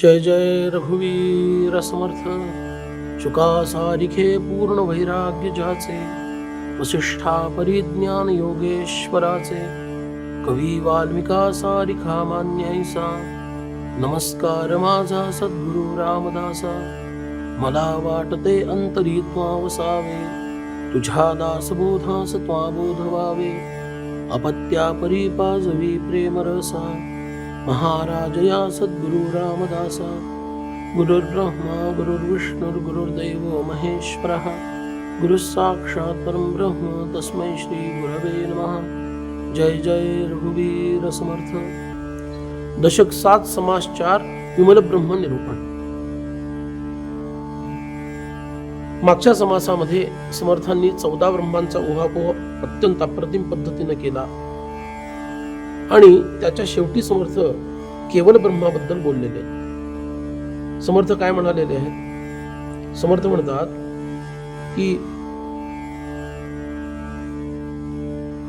जय जय रघुवीर समर्थ. शुका सारिखे पूर्ण वैराग्य ज्याचे वसिष्ठा परिज्ञान योगेश्वराचे. कवी वाल्मिका सारिखा मान्यायसा नमस्कार माझा सद्गुरु रामदासा. मला वाटते अंतरी त्वा वसावे. तुझ्या दासबोधास त्वा बोधवावे अपत्या अपत्या परिपाजवी प्रेमरसा. महाराजया सद्गुरु रामदासा गुरुर्ब्रह्मा गुरुर्विष्णुर्गुरुर्दैव महेश्वरः गुरुःसाक्षात् परं ब्रह्म तस्मै श्रीगुरवे नमः. जय जय रघुवीर समर्थ. दशक सात समास चार विमल ब्रह्म निरूपण. मागच्या समासामध्ये समर्थांनी चौदा ब्रह्मांचा उहापोह अत्यंत अप्रतिम पद्धतीने केला. आणि त्याच्या शेवटी समर्थ केवळ ब्रह्माबद्दल बोललेले आहेत. समर्थ काय म्हणालेले आहेत? समर्थ म्हणतात की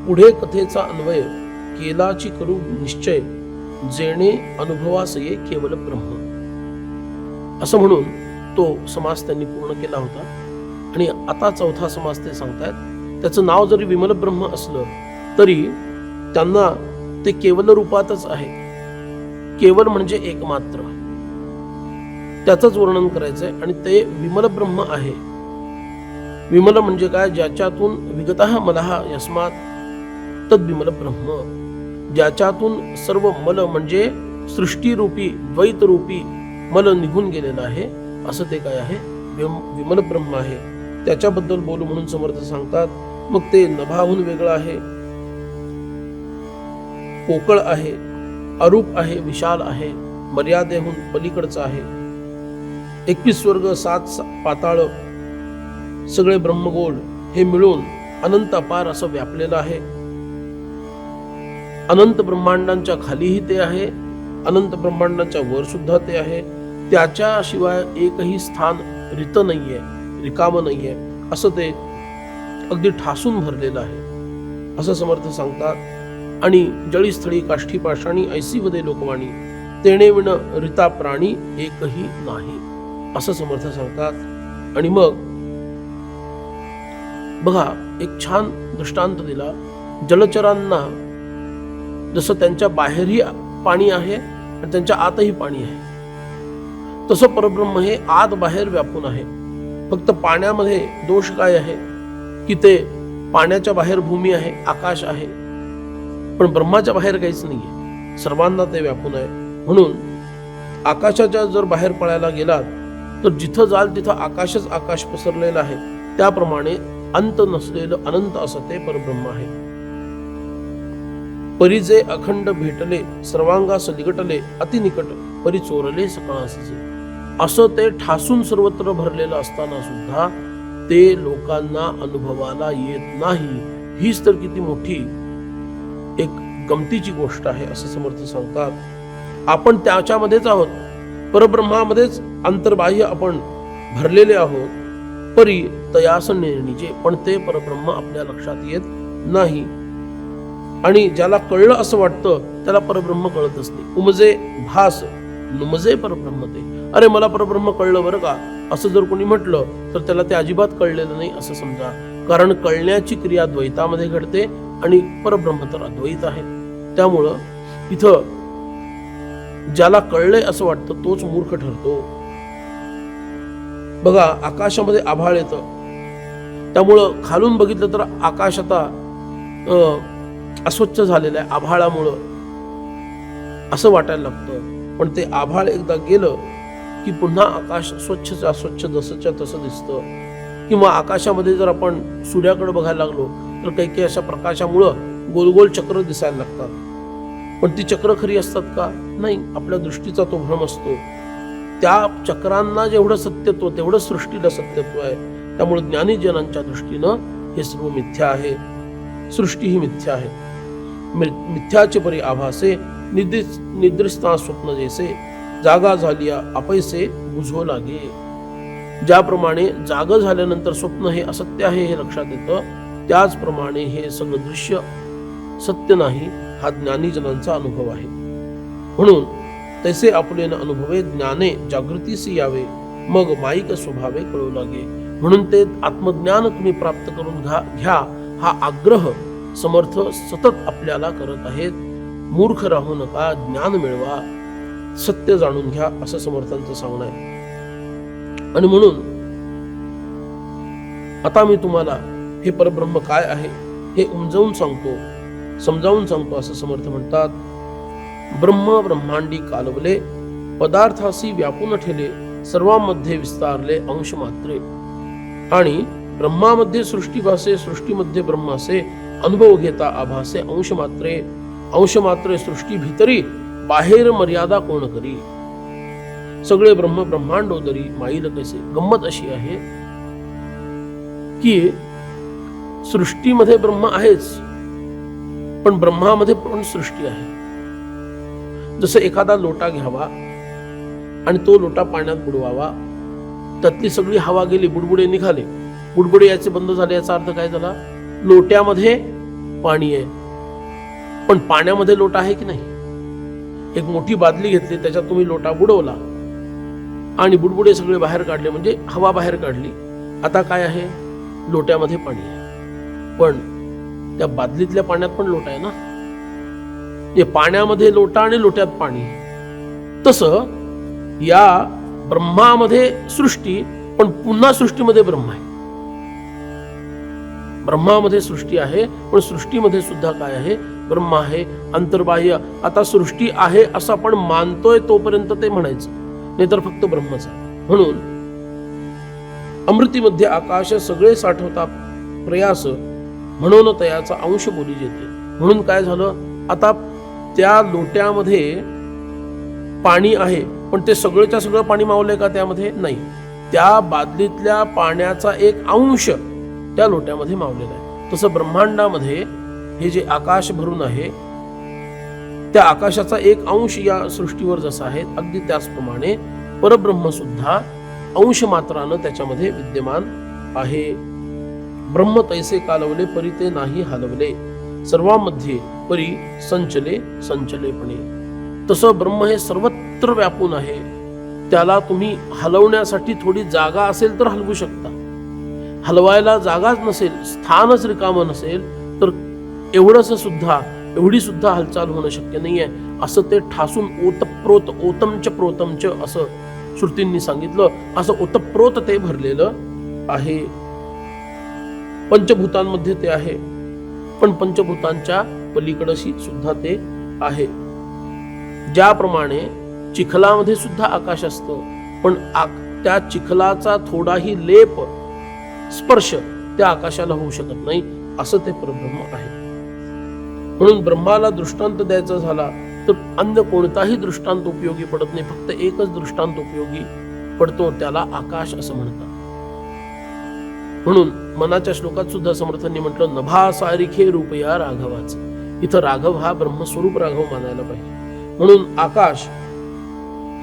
पुढे कथेचा अन्वय केलाची करू निश्चय जेणे अनुभवास ये केवळ ब्रह्म. असं म्हणून तो समास त्यांनी पूर्ण केला होता. आणि आता चौथा समास ते सांगतायत त्याचं नाव जरी विमल ब्रह्म असलं तरी त्यांना ते केवल रूपातच आहे. केवल म्हणजे एकमात्र. त्याचंच वर्णन करायचंय आणि ते विमल ब्रह्म आहे. विमल म्हणजे काय? ज्याच्यातून विगत मलहा यस्मात तद विमल ब्रह्म. ज्याच्यातून सर्व मल म्हणजे सृष्टीरूपी द्वैतरूपी मल निघून गेलेलं आहे असं ते काय आहे? विमल ब्रह्म आहे. त्याच्याबद्दल बोलू म्हणून समर्थ सांगतात मग ते नभाहून वेगळं आहे. पोकळ आहे अरूप आहे विशाल आहे मर्यादेहून पलीकडचं आहे. एकवीस स्वर्ग सात पाताळ सगळे ब्रह्मगोल हे मिळून अनंत अपार असं व्यापलेलं आहे. अनंत ब्रह्मांडांच्या खालीही ते आहे अनंत ब्रह्मांडांच्या वर सुद्धा ते आहे. त्याच्याशिवाय एकही स्थान रित नाहीये रिकाम नाहीये असं ते अगदी ठासून भरलेलं आहे. असं समर्थ सांगतात आणि जळीस्थळी काष्ठी पाषाणी ऐसी वदे लोकवाणी तेणे विण रिता प्राणी एकही नाही असं समर्थ सांगतात. आणि मग बघा एक छान दृष्टांत दिला. जलचरांना जसं त्यांच्या बाहेरही पाणी आहे आणि त्यांच्या आतही पाणी आहे तसं परब्रह्म हे आत बाहेर व्यापून आहे. फक्त पाण्यामध्ये दोष काय आहे? की ते पाण्याच्या बाहेर भूमी आहे आकाश आहे पण ब्रह्माच्या बाहेर काहीच नाहीये. सर्वांना ते व्यापून आहे. म्हणून आकाशाच्या जर बाहेर पळायला गेलात तर जिथं जाल तिथं आकाशच आकाश पसरलेलं आहे. त्याप्रमाणे अंत नसलेलं अनंत असं ते परब्रह्म आहे. परिजे अखंड भेटले सर्वांगास लिगटले अतिनिकट परी चोरले सकाळाचे असं ते ठासून सर्वत्र भरलेलं असताना सुद्धा ते लोकांना अनुभवाला येत नाही. हीच तर किती मोठी एक गमतीची गोष्ट आहे असं समर्थ सांगतात. आपण त्याच्यामध्येच आहोत. परब्रह्मामध्येच अंतर्बाह्य आपण भरलेले आहोत. परी तयास निर्णीचे पण ते परब्रह्म आपल्या लक्षात येत नाही. आणि ज्याला कळलं असं वाटतं त्याला परब्रह्म कळतच नाही. उमजे भास नुमजे परब्रह्म ते. अरे मला परब्रह्म कळलं बरं का? असं जर कोणी म्हटलं तर त्याला ते अजिबात कळलेलं नाही असं समजा. कारण कळण्याची क्रिया द्वैतामध्ये घडते आणि परब्रह्म तर अद्वैत आहे. त्यामुळं इथं ज्याला कळलंय असं वाटतं तोच मूर्ख ठरतो. बघा आकाशामध्ये आभाळ येतं. त्यामुळं खालून बघितलं तर आकाश आता अं, अस्वच्छ झालेलं आहे आभाळामुळं. असं वाटायला लागतं. पण ते आभाळ एकदा गेलं की पुन्हा आकाश स्वच्छच अस्वच्छ जसंच्या तसं दिसतं. किंवा आकाशामध्ये जर आपण सूर्याकडे बघायला लागलो तर काही काही अशा प्रकाशामुळं गोल गोल चक्र दिसायला लागतात. पण ती चक्र खरी असतात का? नाही. आपल्या दृष्टीचा तो भ्रम असतो. त्या चक्रांना जेवढं सत्यत्व तेवढं सृष्टीला सत्यत्व आहे. त्यामुळे ज्ञानीजनांच्या दृष्टीनं हे सर्व मिथ्या आहे. सृष्टी ही मिथ्या आहे. मि- मिथ्याचे परी आभासे निद्रिस निद्रिस्ता स्वप्न जैसे जागा झाली अपैसे बुझो लागे. ज्याप्रमाणे जाग झाल्यानंतर स्वप्न हे असत्य आहे हे लक्षात येतं त्याचप्रमाणे हे सगळं दृश्य सत्य नाही हा ज्ञानीजनांचा अनुभव आहे. म्हणून तैसे आपले अनुभवे ज्ञाने जागृतीस यावे मग माईक स्वभावे कळू लागे. म्हणून ते आत्मज्ञान तुम्ही प्राप्त करून घ्या घ्या हा आग्रह समर्थ सतत आपल्याला करत आहेत. मूर्ख राहू नका ज्ञान मिळवा सत्य जाणून घ्या असं समर्थांचं सांगणं आहे. आणि म्हणून आता मी तुम्हाला हे परब्रह्म काय आहे हे उमजवून सांगतो. समजावून सांगतो असं समर्थ म्हणतात. ब्रह्म ब्रह्मांडी कालवले पदार्थासी व्यापून ठेले सर्वांमध्ये विस्तारले अंश मात्रे. आणि ब्रह्मामध्ये सृष्टी भासे सृष्टीमध्ये ब्रह्मासे अनुभव घेता आभासे अंश मात्रे. अंश मात्रे सृष्टी भितरी बाहेर मर्यादा कोण करी? सगळे ब्रह्म ब्रह्मांडोदरी माईल कसे गंमत अशी आहे की सृष्टीमध्ये ब्रह्म आहेच. पण ब्रह्मामध्ये पण सृष्टी आहे. जसं एखादा लोटा घ्यावा आणि तो लोटा पाण्यात बुडवावा त्यातली सगळी हवा गेली बुडबुडे निघाले. बुडबुडे याचे बंद झाले याचा अर्थ काय झाला? लोट्यामध्ये पाणी आहे. पण पाण्यामध्ये लोटा आहे की नाही? एक मोठी बादली घेतली त्याच्यात तुम्ही लोटा बुडवला आणि बुडबुडे सगळे बाहेर काढले म्हणजे हवा बाहेर काढली. आता काय आहे? लोट्यामध्ये पाणी आहे. पण त्या बादलीतल्या पाण्यात पण लोटा आहे ना? पाण्यामध्ये लोटा आणि लोट्यात पाणी. तस या ब्रह्मामध्ये सृष्टी पण पुन्हा सृष्टीमध्ये ब्रह्म आहे. ब्रह्मामध्ये सृष्टी आहे पण सृष्टीमध्ये सुद्धा काय आहे? ब्रह्म आहे अंतर्बाह्य. आता सृष्टी आहे असं आपण मानतोय तोपर्यंत ते म्हणायचं. नाहीतर फक्त ब्रह्मच आहे. म्हणून अमृतीमध्ये आकाश सगळे साठवता प्रयास म्हणून तयाचा अंश बोली येते म्हणून काय झालं? आता त्या लोट्यामध्ये पाणी आहे पण ते सगळंच्या सगळं पाणी मावलंय का त्यामध्ये? नाही. त्या बादलीतल्या पाण्याचा एक अंश त्या लोट्यामध्ये मावलेला आहे. तसं ब्रह्मांडामध्ये हे जे आकाश भरून आहे त्या आकाशाचा एक अंश या सृष्टीवर जसा आहे अगदी त्याचप्रमाणे परब्रह्म सुद्धा अंश मात्रानं त्याच्यामध्ये विद्यमान आहे. ब्रह्म तैसे कालवले परी ते नाही हलवले. सर्वामध्ये परी संचले संचलेपणे. तसं ब्रह्म हे सर्वत्र व्यापून आहे. त्याला तुम्ही हलवण्यासाठी थोडी जागा असेल तर हलवू शकता. हलवायला जागाच नसेल स्थानच रिकामं नसेल तर एवढंच सुद्धा एवढी सुद्धा हालचाल होणं शक्य नाहीये. असं ते ठासून ओतप्रोत ओतमच प्रोतमच असं श्रुतींनी सांगितलं. असं ओतप्रोत ते भरलेलं आहे. पंचभूतांमध्ये ते आहे. पण पंचभूतांच्या पलीकडशी सुद्धा ते आहे. ज्याप्रमाणे चिखलामध्ये सुद्धा आकाश असतं पण त्या चिखलाचा थोडाही लेप स्पर्श त्या आकाशाला होऊ शकत नाही असं ते परब्रह्म आहे. म्हणून ब्रह्माला दृष्टांत द्यायचा झाला तर अन्य कोणताही दृष्टांत उपयोगी पडत नाही फक्त एकच दृष्टांत उपयोगी पडतो त्याला आकाश असं म्हणतात. म्हणून मनाच्या श्लोकात सुद्धा समर्थांनी म्हटलं नभा सारिखे रूप या राघवाचं. इथं राघव हा ब्रह्मस्वरूप राघव मानायला पाहिजे. म्हणून आकाश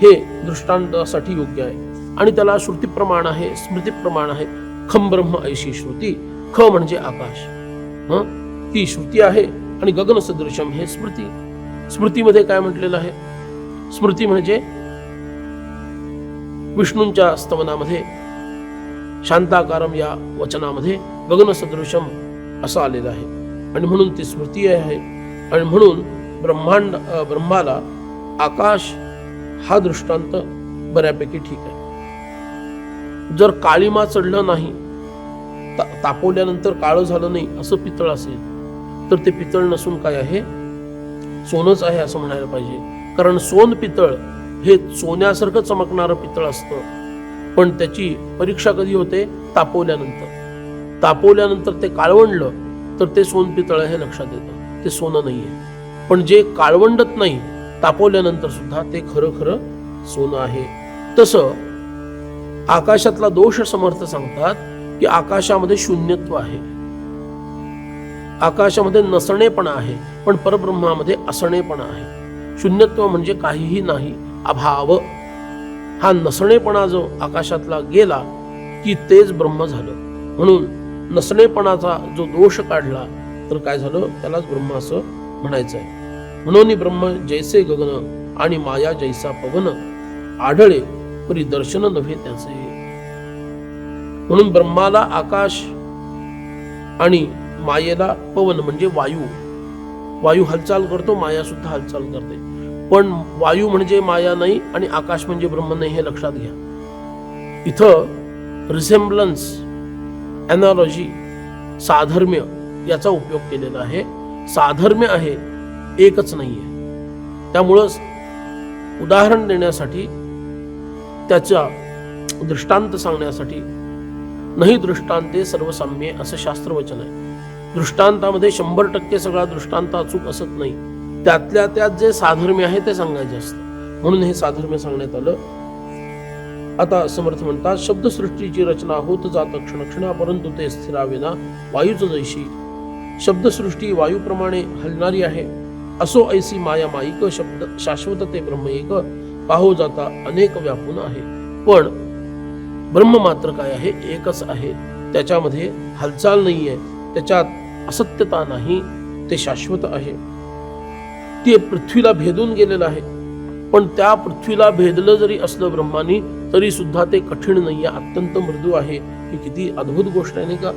हे दृष्टांतासाठी योग्य आहे. आणि त्याला श्रुती प्रमाण आहे स्मृती प्रमाण आहे. खम ब्रह्म ऐशी श्रुती ख म्हणजे आकाश. हं? ती श्रुती आहे आणि गगन सदृशम हे स्मृती. स्मृतीमध्ये काय म्हटलेलं आहे? स्मृती म्हणजे विष्णूंच्या स्तवनामध्ये शांताकारम या वचनामध्ये गगन सदृशम असं आलेलं आहे. आणि म्हणून ती स्मृती आहे. आणि म्हणून ब्रह्मांड ब्रह्माला आकाश हा दृष्टांत बऱ्यापैकी ठीक आहे. जर काळीमा चढलं नाही ता- तापवल्यानंतर काळं झालं नाही असं पितळ असेल तर ते पितळ नसून काय आहे? सोनच आहे असं म्हणायला पाहिजे. कारण सोन पितळ हे सोन्यासारखं चमकणारं पितळ असतं. पण त्याची परीक्षा कधी होते? तापवल्यानंतर. तापवल्यानंतर ते काळवंडलं तर ते सोन पितळ हे लक्षात येतं. ते सोनं नाहीये. पण जे काळवंडत नाही तापवल्यानंतर सुद्धा ते खरं खरं सोनं आहे. तसं आकाशातला दोष समर्थ सांगतात की आकाशामध्ये शून्यत्व आहे. आकाशामध्ये नसणेपणा आहे पण परब्रह्मामध्ये असणेपणा आहे. शून्यत्व म्हणजे काहीही नाही अभाव हा नसणेपणा जो आकाशातला गेला की तेच ब्रह्म झालं. म्हणून नसणेपणाचा जो दोष काढला तर काय झालं? त्यालाच ब्रह्म असं म्हणायचं आहे म्हणून ब्रह्म जैसे गगन आणि माया जैसा पवन आढळे परी दर्शन नव्हे त्याचे. म्हणून ब्रह्माला आकाश आणि मायेला पवन म्हणजे वायू. वायू हालचाल करतो माया सुद्धा हालचाल करते. पण वायू म्हणजे माया नाही आणि आकाश म्हणजे ब्रह्म नाही हे लक्षात घ्या. इथं रिसेम्बलन्स एनॉलॉजी साधर्म्य याचा उपयोग केलेला आहे. साधर्म्य आहे एकच नाही आहे त्यामुळंच उदाहरण देण्यासाठी त्याचा दृष्टांत सांगण्यासाठी नाही दृष्टांते सर्वसाम्य असं शास्त्रवचन आहे. दृष्टांतामध्ये शंभर टक्के सगळा दृष्टांत अचूक असत नाही. त्यातल्या त्यात जे साधर्म्य आहे ते सांगायचे असतं. म्हणून हे साधर्म्य सांगण्यात आलं. आता समर्थ म्हणतात शब्दसृष्टीची रचना होत जात क्षणक्षणा परंतु ते स्थिराविना वायूच जैशी. शब्दसृष्टी वायूप्रमाणे हलणारी आहे. असो ऐसी माया माईक शब्द शाश्वत ते ब्रह्म एक. पाहो जाता अनेक व्यापून आहे. पण ब्रह्म मात्र काय आहे? एकच आहे. त्याच्यामध्ये हालचाल नाहीये. त्याच्यात असत्यता नाही. ते शाश्वत आहे. ते पृथ्वीला भेदून गेलेलं आहे. पण त्या पृथ्वीला भेदलं जरी असलं ब्रह्मानी तरी सुद्धा ते कठीण नाहीये अत्यंत मृदू आहे. ही किती अद्भुत गोष्ट आहे नाही का?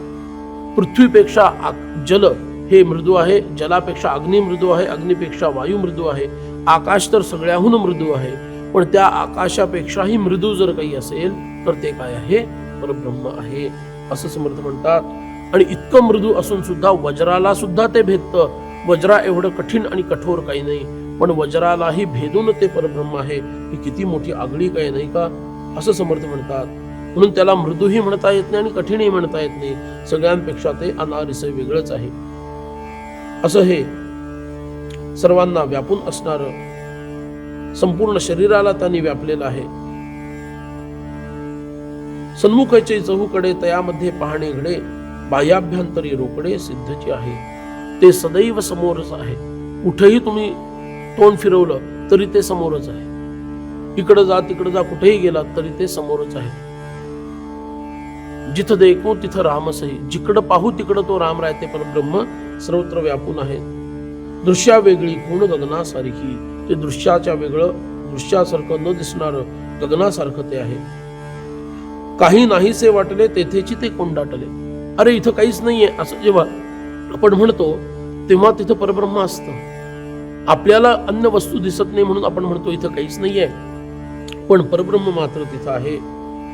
पृथ्वीपेक्षा जल हे मृदू आहे जलापेक्षा अग्नी मृदू आहे अग्नीपेक्षा वायू मृदू आहे. आकाश तर सगळ्याहून मृदू आहे. पण त्या आकाशापेक्षाही मृदू जर काही असेल तर ते काय आहे? परब्रह्म आहे. असं समर्थ म्हणतात. आणि इतकं मृदू असून सुद्धा वज्राला सुद्धा ते भेदतं. वज्रा एवढं कठीण आणि कठोर काही नाही पण वज्रालाही भेदून ते परब्रह्म आहे ही किती मोठी आगळी काही नाही का? असं समर्थ म्हणतात. म्हणून त्याला मृदूही म्हणता येत नाही आणि कठीणही म्हणता येत नाही. सगळ्यांपेक्षा ते अनारिस वेगळंच आहे. असं हे सर्वांना व्यापून असणार संपूर्ण शरीराला त्यांनी व्यापलेलं आहे. सन्मुखाचे चहूकडे तयामध्ये पाहणे घडे बाह्याभ्यंतरी रोकडे सिद्धची आहे. ते सदैव समोरच आहे. कुठेही तुम्ही तोंड फिरवलं तरी ते समोरच आहे. इकडं जा तिकडं जा कुठेही गेला तरी ते समोरच आहे. जिथं देखू तिथं रामसही जिकडं पाहू तिकडं तो राम राहते. पण ब्रह्म सर्वत्र व्यापून आहे. दृश्या वेगळी कोण गगनासारखी? ते दृश्याच्या वेगळं दृश्यासारखं न दिसणार गगनासारखं ते आहे. काही नाहीसे वाटले तेथेची ते कोंडाटले. अरे इथं काहीच नाहीये. असं जेव्हा आपण म्हणतो तेव्हा तिथं परब्रह्म असतं. आपल्याला अन्य वस्तू दिसत नाही म्हणून आपण म्हणतो इथं काहीच नाहीये. पण परब्रह्म मात्र तिथं आहे.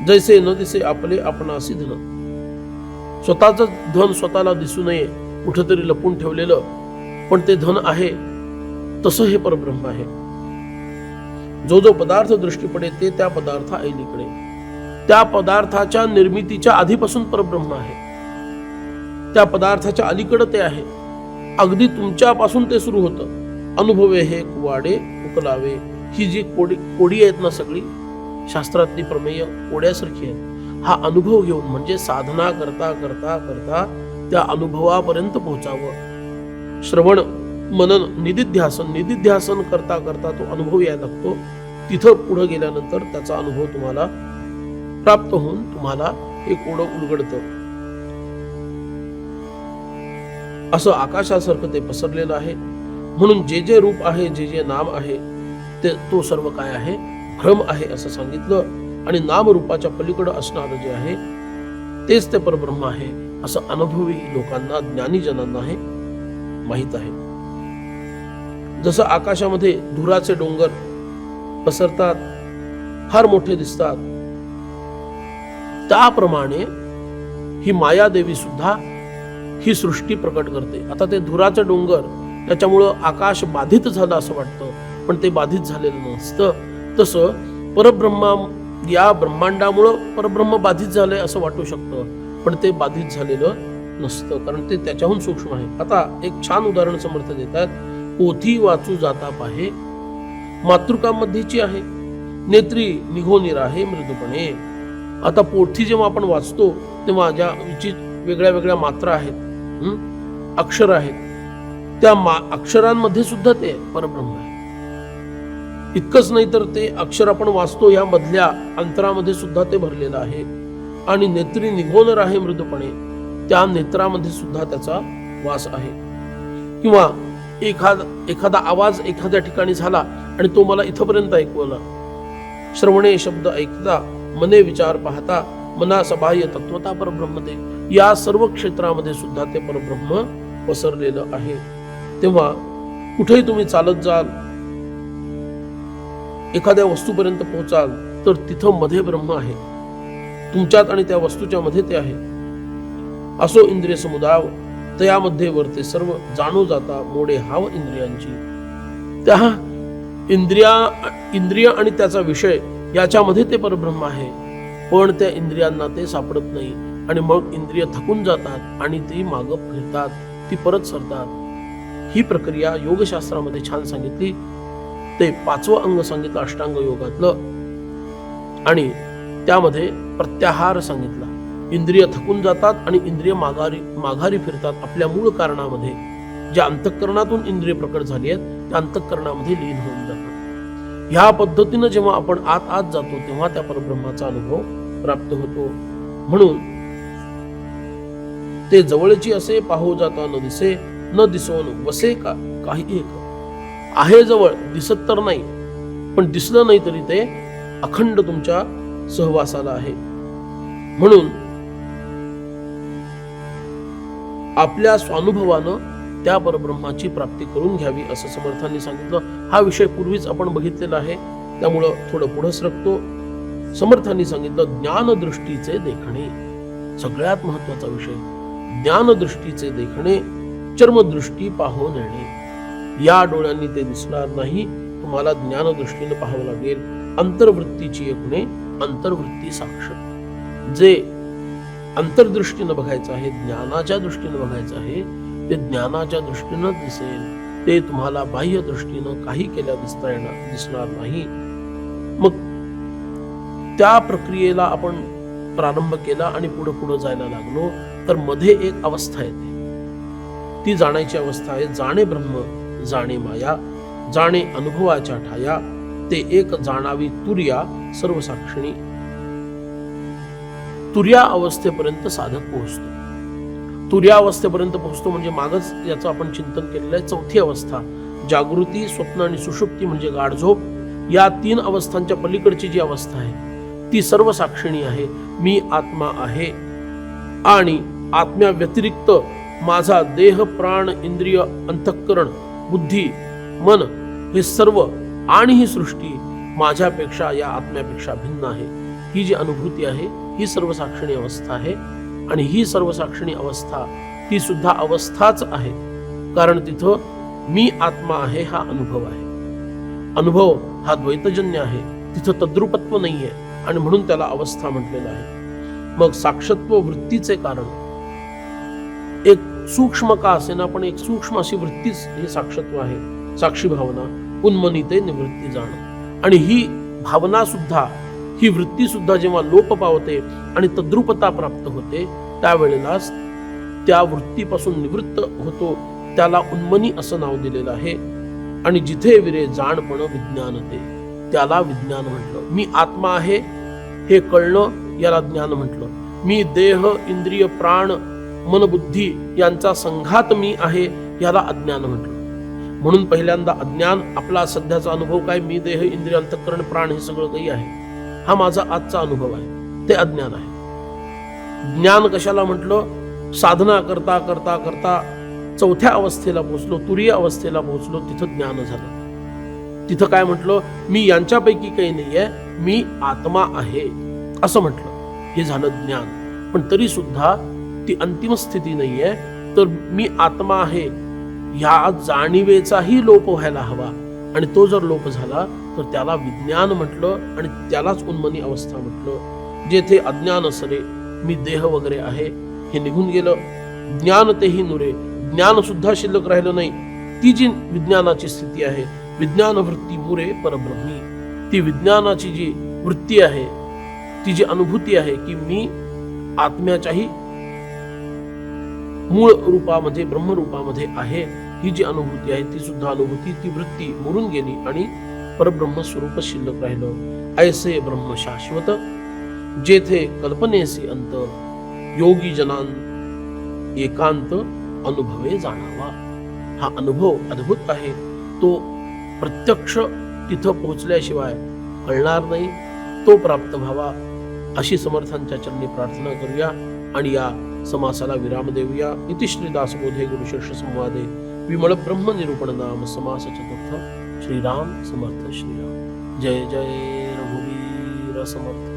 जैसे न दिसे आपले आपण धन स्वतःच धन स्वतःला दिसू नये कुठंतरी लपून ठेवलेलं. पण ते धन आहे तसं हे परब्रह्म आहे. जो जो पदार्थ दृष्टी पडे ते त्या पदार्थ ऐलीकडे त्या पदार्थाच्या निर्मितीच्या आधीपासून परब्रह्म आहे. त्या पदार्थाच्या अलीकडं ते आहे. अगदी तुमच्यापासून ते सुरू होतं. अनुभवे हे कुवाडे उकलावे ही जी कोडी कोडी आहेत ना सगळी शास्त्रातली प्रमेय कोड्यासारखी आहेत. हा अनुभव घेऊन म्हणजे साधना करता करता करता त्या अनुभवापर्यंत पोहोचावं. श्रवण मनन निदिध्यासन निदिध्यासन करता करता तो अनुभव यायला लागतो. तिथं पुढे गेल्यानंतर त्याचा अनुभव तुम्हाला प्राप्त होऊन तुम्हाला हे कोडं उलगडतं. असं आकाशासारखं ते पसरलेलं आहे. म्हणून जे जे रूप आहे जे जे नाम आहे ते तो सर्व काय आहे? भ्रम आहे असं सांगितलं. आणि नाम रूपाच्या पलीकडं असणारं जे आहे तेच ते परब्रह्म आहे असं अनुभवी लोकांना ज्ञानीजनांना हे माहीत आहे. जसं आकाशामध्ये धुराचे डोंगर पसरतात फार मोठे दिसतात त्याप्रमाणे ही मायादेवी सुद्धा ही सृष्टी प्रकट करते. आता ते धुराचं डोंगर त्याच्यामुळं आकाश बाधित झालं असं वाटतं पण ते बाधित झालेलं नसतं. तसं परब्रह्मा या ब्रह्मांडामुळं परब्रह्म बाधित झालंय असं वाटू शकतं पण ते बाधित झालेलं नसतं कारण ते त्याच्याहून सूक्ष्म आहे. आता एक छान उदाहरण समर्थ देतात पोथी वाचू जाता पाहे मातृका मध्येची आहे नेत्री निघोनीर आहे मृदूपणे. आता पोथी जेव्हा आपण वाचतो तेव्हा ज्या वेगळ्या वेगळ्या मात्रा आहेत अक्षर आहेत. त्या अक्षरांमध्ये सुद्धा ते परब्रह्म आहे. इतकंच नाही तर ते अक्षर आपण वाचतो या मधल्या अंतरामध्ये सुद्धा ते भरलेलं आहे. आणि नेत्री निघोनर आहे मृदपणे त्या नेत्रामध्ये सुद्धा त्याचा वास आहे. किंवा एखाद एखादा आवाज एखाद्या ठिकाणी झाला आणि तो मला इथपर्यंत ऐकवला श्रवणे शब्द ऐकता मने विचार पाहता मना सबाह्य तत्वता परब्रह्म ते या सर्व क्षेत्रामध्ये सुद्धा ते परब्रह्म पसरलेलं आहे. तेव्हा कुठेही तुम्ही चालत जाल एखाद्या वस्तूपर्यंत पोहोचाल तर तिथं मध्ये ब्रह्म आहे. तुमच्यात आणि त्या वस्तूच्या मध्ये ते आहे. असो इंद्रिय समुदाय तयामध्ये वरते सर्व जाणू जाता मोडे हाव इंद्रियांची. त्या इंद्रिया इंद्रिय आणि त्याचा विषय याच्यामध्ये ते परब्रह्म आहे. पण त्या इंद्रियांना ते सापडत नाही. आणि मग इंद्रिय थकून जातात आणि ती मागं फिरतात ती परत सरतात. ही प्रक्रिया योगशास्त्रामध्ये छान सांगितली. ते पाचवं अंग सांगितलं अष्टांग योगातलं. आणि त्यामध्ये प्रत्याहार सांगितला. इंद्रिय थकून जातात आणि इंद्रिय माघारी माघारी फिरतात आपल्या मूळ कारणामध्ये. ज्या अंतःकरणातून इंद्रिय प्रकट झाली आहेत त्या अंतःकरणामध्ये लीन होऊन जातात. ह्या पद्धतीनं जेव्हा आपण आत आत जातो तेव्हा त्या परब्रह्माचा अनुभव प्राप्त होतो. म्हणून ते जवळची असे पाहू जाता न दिसे न दिसोन वसे का काही एक. आहे जवळ दिसत तर नाही पण दिसलं नाही तरी ते अखंड तुमच्या सहवासाला आहे. म्हणून आपल्या स्वानुभवानं त्या परब्रह्माची प्राप्ती करून घ्यावी असं समर्थांनी सांगितलं. हा विषय पूर्वीच आपण बघितलेला आहे त्यामुळं थोडं पुढं सरकतो. समर्थांनी सांगितलं ज्ञानदृष्टीचे देखणे. सगळ्यात महत्त्वाचा विषय ज्ञानदृष्टीचे देखणे चर्मदृष्टी पाहून येणे. या डोळ्यांनी ते दिसणार नाही. तुम्हाला ज्ञानदृष्टीने पाहावं लागेल. अंतर्वृत्तीची एक गुणे अंतर्वृत्ती साक्ष जे अंतर्दृष्टीनं बघायचं आहे ज्ञानाच्या दृष्टीनं बघायचं आहे ते ज्ञानाच्या दृष्टीनं दिसेल. ते तुम्हाला बाह्य दृष्टीनं काही केल्या दिसता येणार दिसणार नाही. मग त्या प्रक्रियेला आपण प्रारंभ केला आणि पुढे पुढे जायला लागलो. तर मध्ये एक अवस्था येते. ती जाण्याची अवस्था आहे. जाणे ब्रह्म जाणे माया जाणे अनुभवाच्या ठाया ते एक जाणावी तुर्या सर्वसाक्षिणी. तुर्या अवस्थेपर्यंत साधक पोहोचतो. तुर्या अवस्थेपर्यंत पोहोचतो म्हणजे मागच याचं आपण चिंतन केलेलं आहे. चौथी अवस्था जागृती स्वप्न आणि सुषुप्ती म्हणजे गाढझोप. या तीन अवस्थांच्या पलीकडची जी अवस्था आहे ती सर्व साक्षिणी आहे. मी आत्मा आहे आणि आत्म्या व्यतिरिक्त माझा देह प्राण इंद्रिय अंतःकरण बुद्धी मन हे सर्व आणि ही सृष्टी माझ्यापेक्षा या आत्म्यापेक्षा भिन्न आहे. ही जी अनुभूती आहे ही सर्वसाक्षणी अवस्था आहे आणि ही सर्वसाक्षणी अवस्था ती सुद्धा अवस्थाच आहे. कारण तिथं मी आत्मा आहे हा अनुभव आहे. अनुभव हा द्वैतजन्य आहे. तिथं तद्रुपत्व नाही आहे आणि म्हणून त्याला अवस्था म्हटलेलं आहे. मग साक्षत्व वृत्तीचे कारण सूक्ष्म का असेना पण एक सूक्ष्म अशी वृत्तीच हे साक्षत्व आहे. साक्षी भावना उन्मनीते निवृत्ती जाणं. आणि ही भावना सुद्धा ही वृत्ती सुद्धा जेव्हा लोप पावते आणि तद्रुपता प्राप्त होते त्यावेळेलाच त्या वृत्तीपासून निवृत्त होतो त्याला उन्मनी असं नाव दिलेलं आहे. आणि जिथे विरे जाणपण विज्ञानते त्याला विज्ञान म्हटलं. मी आत्मा आहे हे कळणं याला ज्ञान म्हटलं. मी देह इंद्रिय प्राण मनबुद्धी यांचा संघात मी आहे याला अज्ञान म्हटलं. म्हणून पहिल्यांदा अज्ञान आपला सध्याचा अनुभव काय मी देह इंद्रिय अंतकरण प्राण हे सगळं काही आहे. हा माझा आजचा अनुभव आहे. ते अज्ञान आहे. ज्ञान कशाला म्हटलं? साधना करता करता करता चौथ्या अवस्थेला पोहोचलो तुरीय अवस्थेला पोहोचलो तिथं ज्ञान झालं. तिथं काय म्हटलं? मी यांच्यापैकी काही नाहीये मी आत्मा आहे. असं म्हटलं. हे झालं ज्ञान. पण तरी सुद्धा ती अंतिम स्थिती नाहीये. तर मी आत्मा आहे. ह्या जाणीवेचाही लोप व्हायला हवा. आणि तो जर लोप झाला तर त्याला विज्ञान म्हटलं आणि त्यालाच उन्मनी अवस्था म्हटलं. जेथे अज्ञान असरे मी देह वगैरे आहे. हे निघून गेलं. ज्ञान तेही नुरे. ज्ञान सुद्धा शिल्लक राहिलं नाही. ती जी विज्ञानाची स्थिती आहे विज्ञान वृत्ती मुरे परब्रह्मी. ती विज्ञानाची जी वृत्ती आहे ती जी अनुभूती आहे की मी आत्म्याच्याही मूळ रूपामध्ये ब्रह्मरूपामध्ये आहे. ही जी अनुभूती आहे ती सुद्धा अनुभूती ती वृत्ती मुरून गेली आणि परब्रह्म स्वरूप शिल्लक राहिलं. ऐसे ब्रह्म शाश्वत जेथे कल्पनेसी अंत योगी जनान एकांत अनुभवे जाणावा. हा अनुभव अद्भुत आहे. तो प्रत्यक्ष तिथं पोहोचल्याशिवाय कळणार नाही. तो प्राप्त व्हावा अशी समर्थांच्या चरणी प्रार्थना करूया आणि या समासाला विराम देऊया. इति गुरु गुरुशिष्य संवादे. विमळ ब्रह्म निरूपण नाम समास चतुर्थ श्रीराम समर्थ श्रीराम. जय जय रघुवीर समर्थ.